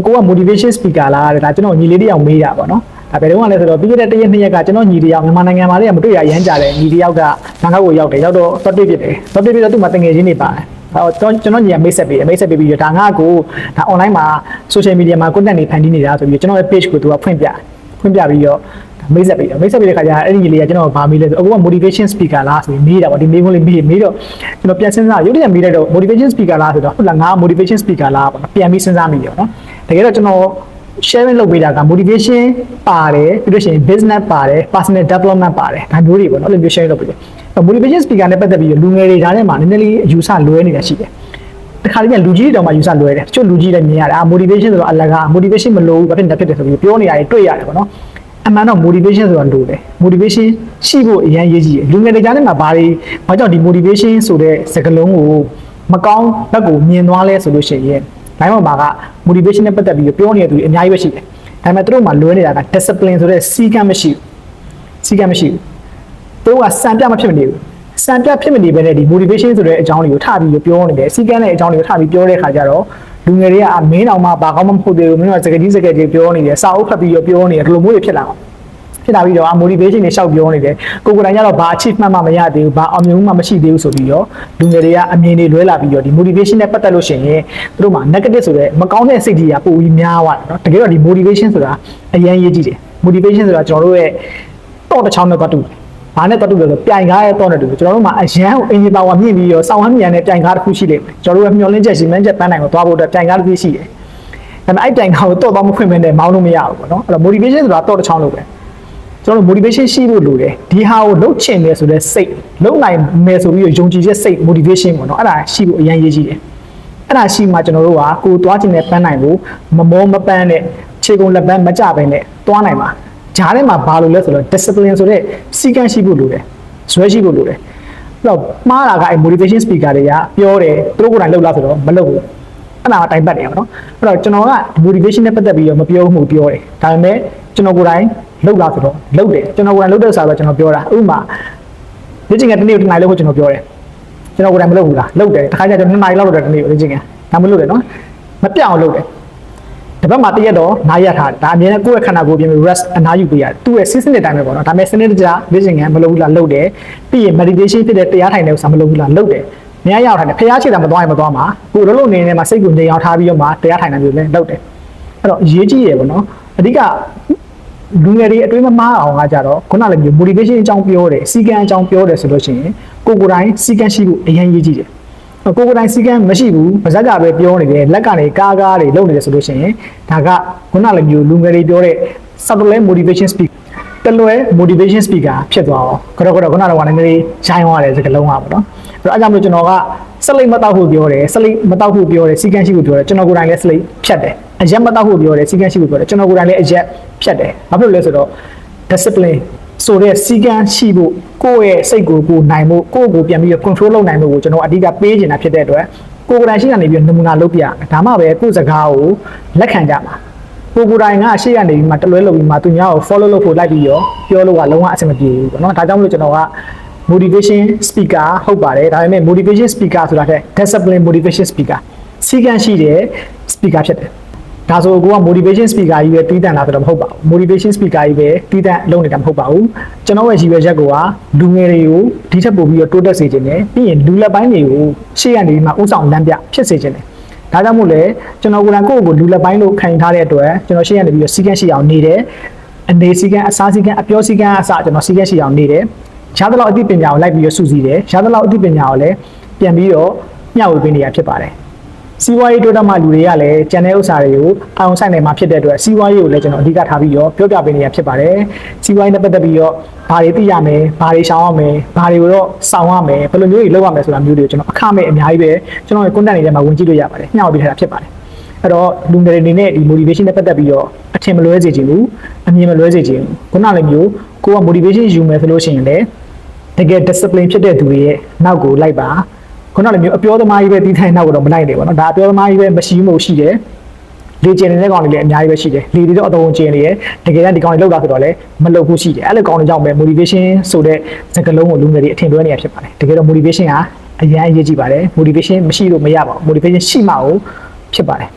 အကိုက motivation speaker လားတဲ့ဒါကျွန်တော်ညီလေးတစ်ယောက်မေးတာပေါ့နော်ဒါဘယ်တော့မှလဲဆိုတော့ပြီးခဲ့တဲ့တစ်ရက်နှစ်ရက်ကကျွန်တော်ညီတစ်ယောက်မြန်မာနိုင်ငံမှာလည်းမတွေ့ရရမ်းကြတယ်ညီတစ်ယောက်ကဘန်ကောက်ကိုရောက်တယ်ရောက်တော့တော့တွေ့ဖြစ်တယ်တော့တွေ့ပြီးတော့သူ့မှာတငယ်ချင်းတွေပါတယ်ဟောကျွန်တော်ကျွန်တော်ညီကမိတ်ဆက်ပေးတယ်မိတ်ဆက်ပေးပြီးတော့ဒါငါ့ကိုဒါ online မှာ social media မှာ content တွေဖန်တီးနေတာဆိုပြီးကျွန်တော်ရဲ့ page ကိုသူကဖွင့်ပြ ဖွင့်ပြပြီးတော့မိတ်ဆက်ပေးတယ်မိတ်ဆက်ပေးတဲ့ခါကျအဲ့ဒီညီလေးကကျွန်တော်ဗာမေးလဲဆိုအခုက motivation speaker လားဆိုပြီးမေးတာပေါ့ဒီမေးခွန်းလေးမေးမေးတော့ကျွန်တော်ပြန်စဉ်းစားရုပ်တရက်မေးလိုက်တော့ motivation speaker လားဆိုတော့ဟုတ်လားငါ motivation speaker လားပေါ့နော်ပြန်ပြီးစဉ်းစားမိတယ်ပေါ့နော်တကယ်တော့ကျွန်တော် sharing လုပ်ပေးတာက motivation ပါတယ်ပြီးလို့ရှိရင် business ပါတယ် personal development ပါတယ်ဒါမျိုးတွေပေါ့နော်အဲ့လိုမျိုး sharing လုပ်ပေးတယ်အဲ့ motivation speaker နဲ့ပတ်သက်ပြီးလူငယ်တွေကြားထဲမှာနည်းနည်းလေးအယူဆလွဲနေတာရှိတယ် တခါတည်းကလူကြီးတွေတောင်မှယူဆလွဲတယ်တချို့လူကြီးလည်းမြင်ရတယ်အာ motivation ဆိုတော့အလကား motivation မလိုဘူးဘာဖြစ်နေဖြစ်တယ်ဆိုပြီးပြောနေရတယ်တွေ့ရတယ်ပေါ့နော်အမှန်တော့ motivation ဆိုတာလိုတယ် motivation ရှိဖို့အရင်ရေးကြည့်တယ်လူငယ်တွေကြားထဲမှာဘာတွေဘာကြောင့်ဒီ motivation ဆိုတဲ့စကားလုံးကိုမကောင်းဘက်ကိုမြင်သွားလဲဆိုလို့ရှိရင်တိုင်းမှာက motivation နဲ့ပတ်သက်ပြီးပြောနေတဲ့သူတွေအများကြီးပဲရှိတယ်။ဒါပေမဲ့သူတို့မှာလွဲနေတာက discipline ဆိုတဲ့စီကံမရှိဘူး။စီကံမရှိဘူး။သူတို့ကစံပြမဖြစ်မနေဘူး။စံပြဖြစ်မနေဘဲနဲ့ဒီ motivation ဆိုတဲ့အကြောင်းတွေကိုထပြီးပြောနေတယ်။စီကံတဲ့အကြောင်းတွေကိုထပြီးပြောတဲ့ခါကျတော့လူငယ်တွေကအမင်းအောင်မှဘာကောင်းမှမဟုတ်သေးဘူး။မင်းကစကားကြီးစကားကြီးပြောနေတယ်။စာအုပ်ဖတ်ပြီးတော့ပြောနေတယ်ဒီလိုမျိုးတွေဖြစ်လာအောင်။ဖြစ်လာပြီးတော့ motivation တွေရှောက်ပြောနေတယ်ကိုကိုယ်တိုင်ကျတော့ဘာ achievement မှမရသေးဘူးဘာအောင်မြင်မှုမှမရှိသေးဘူးဆိုပြီးတော့လူငယ်တွေကအမြင်တွေလွဲလာပြီးတော့ဒီ motivation နဲ့ပတ်သက်လို့ရှိရင်သူတို့မှာ negative ဆိုတဲ့မကောင်းတဲ့စိတ်တွေကပိုပြီးများသွားတယ်เนาะတကယ်တော့ဒီ motivation ဆိုတာအရင်ရေးကြည့်တယ် motivation ဆိုတာကျွန်တော်တို့ရဲ့တော့တစ်ချောင်းနဲ့ပတ်တူတယ် ဘာနဲ့ပတ်တူလဲဆိုပြိုင်ကားရဲ့တော့နဲ့တူတယ်ကျွန်တော်တို့မှာအရန်ကိုအင်ဂျင်ပါဝါမြင့်ပြီးတော့စောင်းဟမ်းမြန်တဲ့ပြိုင်ကားတစ်ခုရှိလိမ့်မယ်ကျွန်တော်တို့ရဲ့မျှော်လင့်ချက်ရှင်မှန်းချက်ပန်းနိုင်ကိုသွားဖို့အတွက်ပြိုင်ကားတစ်ခုရှိတယ်ဒါပေမဲ့အဲ့ပြိုင်ကားကိုတော့တော့မဖွင့်မနဲ့မောင်းလို့မရဘူးပေါ့နော်အဲ့တော့ motivation ဆိုတာတော့တစ်ချောင်းလို့ပဲကျွန်တော်တို့ motivation ရှိဖို့လိုတယ်ဒီဟာကိုလုပ်ချင်တယ်ဆိုတဲ့စိတ်လုပ်နိုင်မယ်ဆိုပြီးတော့ယုံကြည်ချက်စိတ် motivation ပေါ့နော်အဲ့ဒါရှိဖို့အရင်ရေးကြည့်တယ်အဲ့ဒါရှိမှကျွန်တော်တို့ကကိုယ်သွားချင်တဲ့ပန်းနိုင်ဖို့မမောမပန်းနဲ့ခြေကုန်လက်ပန်းမကြဘဲနဲ့သွားနိုင်မှာ ဂျားထဲမှာဘာလို့လဲဆိုတော့ discipline ဆိုတဲ့စီကံရှိဖို့လိုတယ်ဇွဲရှိဖို့လိုတယ်အဲ့တော့မှားတာကအဲ motivation speaker တွေကပြောတယ်သူတို့ကိုယ်တိုင်လုပ်လားဆိုတော့မလုပ်ဘူးအဲ့ဒါကတိုင်ပတ်တယ်ပေါ့နော်အဲ့တော့ကျွန်တော်က motivation နဲ့ပတ်သက်ပြီးတော့မပြောဘူးမှုပြောတယ်ဒါပေမဲ့ကျွန်တော်ကိုယ်တိုင်လုပ်လားဆိုတော့လုပ်တယ်ကျွန်တော်ကိုယ်တိုင်လုပ်တဲ့စာပဲကျွန်တော်ပြောတာဥပမာလေ့ကျင့်ခန်းတစ်နေ့တစ်နိုင်လို့ကျွန်တော်ပြောတယ်ကျွန်တော်ကိုယ်တိုင်မလုပ်ဘူးလားလုပ်တယ်တစ်ခါကျကျွန်တော်နှစ်နာရီလောက်လုပ်တယ်တစ်နေ့လေ့ကျင့်ခန်းဒါမှမလုပ်တယ်နော်မပြတ်အောင်လုပ်တယ် တပတ်မှာတရက်တော့နားရထားတယ်ဒါအမြဲတမ်းကိုယ့်ရဲ့ခန္ဓာကိုယ်ပြင်ပြီး rest အနားယူပေးရတယ်သူ့ရဲ့ system တိုင်းပဲပေါ့နော်ဒါပေမဲ့စနစ်တကျလေ့ကျင့်ခန်းမလုပ်ဘူးလားလုပ်တယ်ပြီးရင် meditation ဖြစ်တဲ့တရားထိုင်တဲ့ဥစ္စာမလုပ်ဘူးလားလုပ်တယ်မရရောက်ထိုင်တယ်ဖျားချေတာမသွားရင်မသွားမှာကိုယ်လုံးလုံးနေနေမှာစိတ်ကိုငြိမ်အောင်ထားပြီးတော့မှတရားထိုင်တာမျိုးလည်းလုပ်တယ်အဲ့တော့အရေးကြီးရယ်ပေါ့နော်အဓိကလူငယ်တွေအတွင်းမမားအောင်ကကြတော့ခုနလည်းမျိုး motivation အကြောင်းပြောတယ်စီကံအကြောင်းပြောတယ်ဆိုလို့ရှိရင်ကိုကိုယ်တိုင်စီကံရှိဖို့အရင်ရေးကြည့်တယ် ကိုကိုယ်တိုင်စီကံမရှိဘူးပါဇက်ကပဲပြောနေတယ်လက်ကနေကားကားတွေလုပ်နေတယ်ဆိုလို့ရှိရင်ဒါကခုနလည်းမျိုးလူငယ်တွေပြောတဲ့ subtle motivation speak တလွဲ motivation speaker ဖြစ်သွားအောင်ကတော့ကတော့ခုနကတော့နည်းနည်းလေးရိုင်းသွားတယ်စကားလုံးကပေါ့နော်အဲ့တော့အဲကြောင့်မလို့ကျွန်တော်ကစလိတ်မတောက်ဖို့ပြောတယ်စလိတ်မတောက်ဖို့ပြောတယ်စီကံရှိဖို့ပြောတယ်ကျွန်တော်ကိုယ်တိုင်လည်းစလိတ်ဖြတ်တယ်အရက်မတောက်ဖို့ပြောတယ်စီကံရှိဖို့ပြောတယ်ကျွန်တော်ကိုယ်တိုင်လည်းအရက်ဖြတ်တယ်ဘာဖြစ်လို့လဲဆိုတော့ discipline ဆိုတဲ့စီကံရှိဖို့ကိုယ့်ရဲ့စိတ်ကိုကိုယ်နိုင်ဖို့ကိုယ့်ကိုပြန်ပြီးတော့ control လုပ်နိုင်ဖို့ကိုကျွန်တော်အဓိကပေးချင်တာဖြစ်တဲ့အတွက်ကိုယ်ကိုယ်တိုင်ရှိကနေပြီးတော့နမူနာလုပ်ပြဒါမှပဲကိုယ့်စကားကိုလက်ခံကြမှာကိုယ်ကိုယ်တိုင်ကရှေ့ကနေပြီးမှတလွဲလုပ်ပြီးမှသူများကို follow လုပ်ဖို့လိုက်ပြီးတော့ပြောလို့ကလုံးဝအဆင်မပြေဘူးပေါ့နော်ဒါကြောင့်မလို့ကျွန်တော်က motivation speaker ဟုတ်ပါတယ်ဒါပေမဲ့ motivation speaker ဆိုတာတဲ့ discipline motivation speaker စီကံရှိတဲ့ speaker ဖြစ်တယ် ဒါဆိုကိုက motivation speaker ကြီးပဲတီးတန့်လာဆိုတော့မဟုတ်ပါဘူး motivation speaker ကြီးပဲတီးတန့်လုပ်နေတာမဟုတ်ပါဘူးကျွန်တော်ရဲ့ရည်ရွယ်ချက်ကလူငယ်တွေကိုဒီထက်ပိုပြီးတော့တိုးတက်စေခြင်းနဲ့ပြီးရင်လူလက်ပိုင်းတွေကိုရှေ့ကနေမှဥဆောင်လမ်းပြဖြစ်စေခြင်းနဲ့ဒါကြောင့်မို့လဲကျွန်တော်ကိုယ်တိုင်ကိုယ့်ကိုယ်လူလက်ပိုင်းလို့ခံထားတဲ့အတွက်ကျွန်တော်ရှေ့ကနေပြီးတော့စီကံရှိအောင်နေတယ်အနေစီကံအစားစီကံအပြောစီကံအစကျွန်တော်စီကံရှိအောင်နေတယ်ရသလောက်အသိပညာကိုလိုက်ပြီးတော့စုစည်းတယ်ရသလောက်အသိပညာကိုလည်းပြန်ပြီးတော့မျှဝေပေးနေရဖြစ်ပါတယ် စီးပွားရေးတိုးတက်မှလူတွေကလည်းကျန်တဲ့ဥစ္စာတွေကိုအောင်ဆိုင်နိုင်မှာဖြစ်တဲ့အတွက်စီးပွားရေးကိုလည်းကျွန်တော်အဓိကထားပြီးတော့ပြောပြပေးနေရဖြစ်ပါတယ်စီးပွားရေးနဲ့ပတ်သက်ပြီးတော့ဘာတွေသိရမယ်ဘာတွေရှောင်ရမယ်ဘာတွေကိုတော့စောင့်ရမယ်ဘယ်လိုမျိုးတွေလုပ်ရမယ်ဆိုတာမျိုးတွေကိုကျွန်တော်အခမဲ့အများကြီးပဲကျွန်တော်ရဲ့ content တွေထဲမှာဝင်ကြည့်လို့ရပါတယ်မျှဝေပေးထားတာဖြစ်ပါတယ်အဲ့တော့လူငယ်တွေအနေနဲ့ဒီ motivation နဲ့ပတ်သက်ပြီးတော့အထင်မလွဲစေချင်ဘူးအမြင်မလွဲစေချင်ဘူးခုနလိုမျိုးကိုက motivation ယူမယ်ဆိုလို့ရှိရင်လည်းတကယ် discipline ဖြစ်တဲ့သူတွေရဲ့နောက်ကိုလိုက်ပါ ခုနလိုမျိုးအပြောသမားကြီးပဲတီးထိုင်နောက်ကတော့မလိုက်နဲ့ပေါ့နော်ဒါအပြောသမားကြီးပဲမရှိမှုရှိတယ်လေကျင်နေတဲ့ကောင်တွေလည်းအများကြီးပဲရှိတယ်လေတွေတော့အတော်ကျင်နေရတကယ်တမ်းဒီကောင်တွေလောက်တာဆိုတော့လည်းမလုပ်ဘူးရှိတယ်အဲ့လိုကောင်တွေကြောင့်ပဲ motivation ဆိုတဲ့စကားလုံးကိုလူငယ်တွေအထင်လွဲနေရဖြစ်ပါတယ်တကယ်တော့ motivation ဟာအရင်အရေးကြီးပါတယ် motivation မရှိလို့မရပါဘူး motivation ရှိမှကိုဖြစ်ပါတယ်